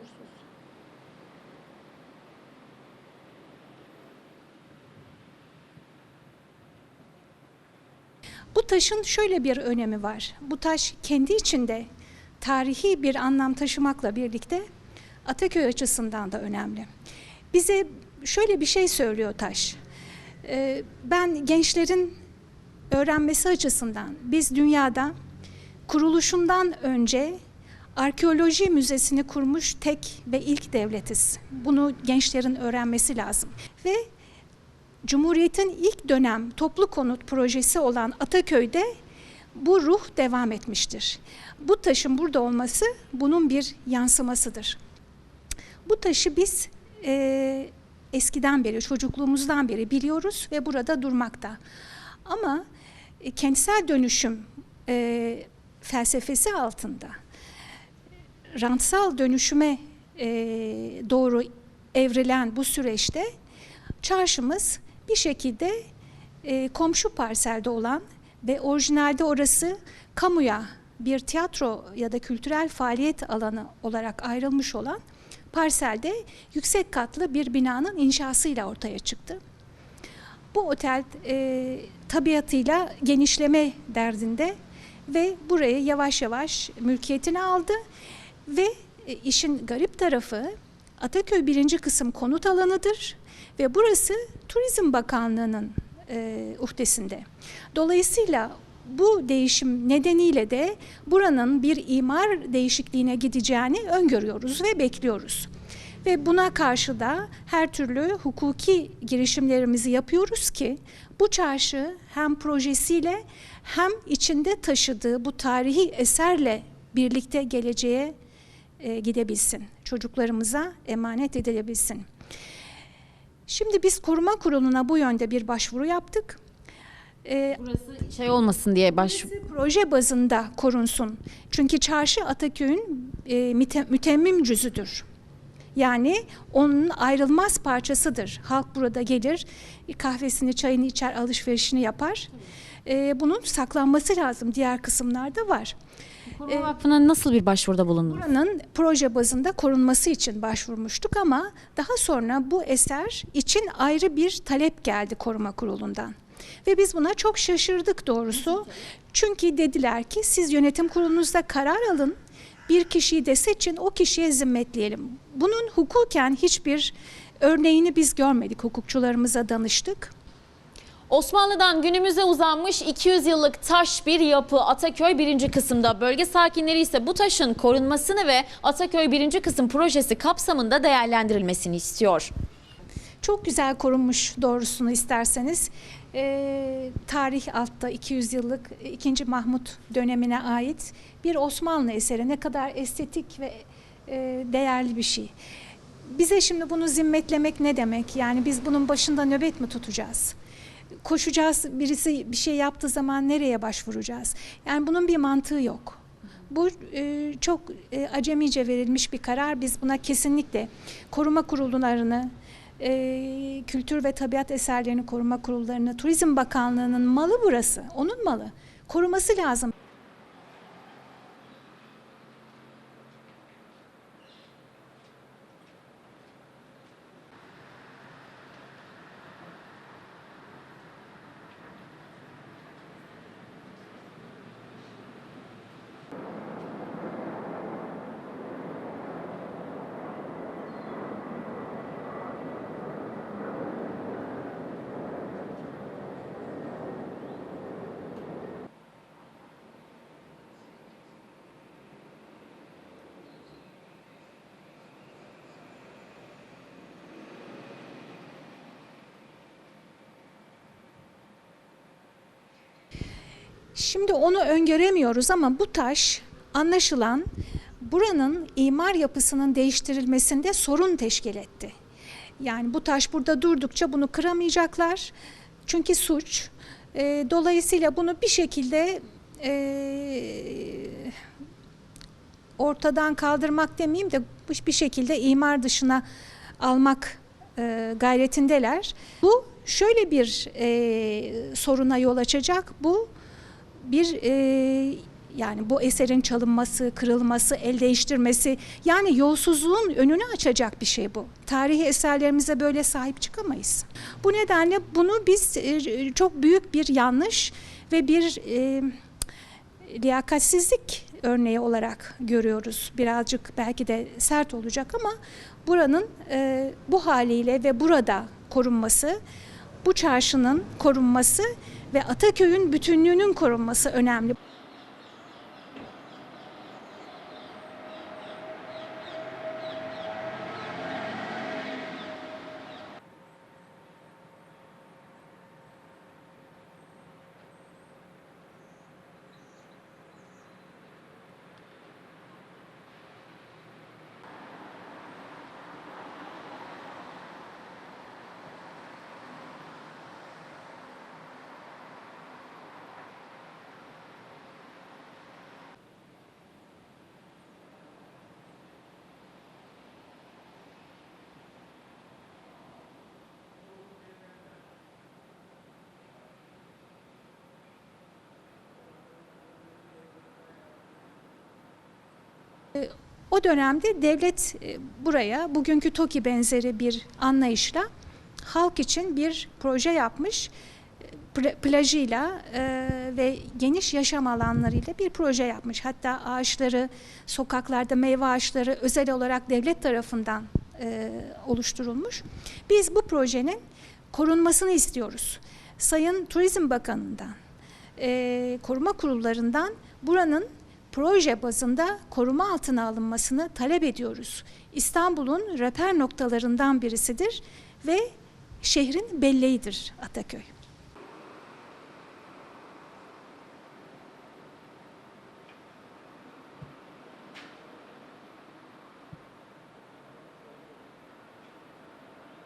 kusursuz. Bu taşın şöyle bir önemi var. Bu taş kendi içinde tarihi bir anlam taşımakla birlikte Ataköy açısından da önemli. Bize şöyle bir şey söylüyor taş. Ee, Ben gençlerin öğrenmesi açısından biz dünyada kuruluşundan önce arkeoloji müzesini kurmuş tek ve ilk devletiz. Bunu gençlerin öğrenmesi lazım. Ve Cumhuriyet'in ilk dönem toplu konut projesi olan Ataköy'de bu ruh devam etmiştir. Bu taşın burada olması bunun bir yansımasıdır. Bu taşı biz eee, eskiden beri, çocukluğumuzdan beri biliyoruz ve burada durmakta. Ama e, kentsel dönüşüm e, felsefesi altında rantsal dönüşüme e, doğru evrilen bu süreçte çarşımız bir şekilde e, komşu parselde olan ve orijinalde orası kamuya bir tiyatro ya da kültürel faaliyet alanı olarak ayrılmış olan parselde yüksek katlı bir binanın inşasıyla ortaya çıktı. Bu otel e, tabiatıyla genişleme derdinde ve burayı yavaş yavaş mülkiyetine aldı ve e, işin garip tarafı Ataköy birinci kısım konut alanıdır ve burası Turizm Bakanlığı'nın e, uhdesinde. Dolayısıyla bu değişim nedeniyle de buranın bir imar değişikliğine gideceğini öngörüyoruz ve bekliyoruz. Ve buna karşı da her türlü hukuki girişimlerimizi yapıyoruz ki bu çarşı hem projesiyle hem içinde taşıdığı bu tarihi eserle birlikte geleceğe e, gidebilsin. Çocuklarımıza emanet edilebilsin. Şimdi biz koruma kuruluna bu yönde bir başvuru yaptık. E, Burası şey olmasın diye baş proje bazında korunsun. Çünkü çarşı Ataköy'ün e, müte- mütemmim cüzüdür. Yani onun ayrılmaz parçasıdır. Halk burada gelir, kahvesini, çayını içer, alışverişini yapar. E, bunun saklanması lazım. Diğer kısımlarda var. Koruma Vakfı'na nasıl bir başvuruda bulundunuz? Buranın proje bazında korunması için başvurmuştuk ama daha sonra bu eser için ayrı bir talep geldi koruma kurulundan. Ve biz buna çok şaşırdık doğrusu. Çünkü dediler ki siz yönetim kurulunuzda karar alın. Bir kişiyi de seçin, o kişiye zimmetleyelim. Bunun hukuken hiçbir örneğini biz görmedik. Hukukçularımıza danıştık. Osmanlı'dan günümüze uzanmış 200 yıllık taş bir yapı Ataköy 1. kısımda. Bölge sakinleri ise bu taşın korunmasını ve Ataköy 1. kısım projesi kapsamında değerlendirilmesini istiyor. Çok güzel korunmuş doğrusunu isterseniz. Ee, tarih altta 200 yıllık 2. Mahmut dönemine ait bir Osmanlı eseri. Ne kadar estetik ve e, değerli bir şey. Bize şimdi bunu zimmetlemek ne demek? Yani biz bunun başında nöbet mi tutacağız? Koşacağız, birisi bir şey yaptığı zaman nereye başvuracağız? Yani bunun bir mantığı yok. Bu e, çok e, acemice verilmiş bir karar. Biz buna kesinlikle koruma kurullarını, e, Kültür ve Tabiat Eserlerini Koruma Kurullarını, Turizm Bakanlığı'nın malı burası. Onun malı. Koruması lazım. Şimdi onu öngöremiyoruz ama bu taş anlaşılan buranın imar yapısının değiştirilmesinde sorun teşkil etti. Yani bu taş burada durdukça bunu kıramayacaklar. Çünkü suç. Ee, dolayısıyla bunu bir şekilde ee, ortadan kaldırmak demeyeyim de bir şekilde imar dışına almak e, gayretindeler. Bu şöyle bir e, soruna yol açacak. Bu bir e, Yani bu eserin çalınması, kırılması, el değiştirmesi yani yolsuzluğun önünü açacak bir şey bu. Tarihi eserlerimize böyle sahip çıkamayız. Bu nedenle bunu biz e, çok büyük bir yanlış ve bir e, liyakatsizlik örneği olarak görüyoruz. Birazcık belki de sert olacak ama buranın e, bu haliyle ve burada korunması, bu çarşının korunması ve Ataköy'ün bütünlüğünün korunması önemli. O dönemde devlet e, buraya bugünkü TOKİ benzeri bir anlayışla halk için bir proje yapmış. E, pla- Plajıyla e, ve geniş yaşam alanlarıyla bir proje yapmış. Hatta ağaçları, sokaklarda meyve ağaçları özel olarak devlet tarafından e, oluşturulmuş. Biz bu projenin korunmasını istiyoruz. Sayın Turizm Bakanı'ndan, e, koruma kurullarından buranın proje bazında koruma altına alınmasını talep ediyoruz. İstanbul'un reper noktalarından birisidir ve şehrin belleğidir Ataköy.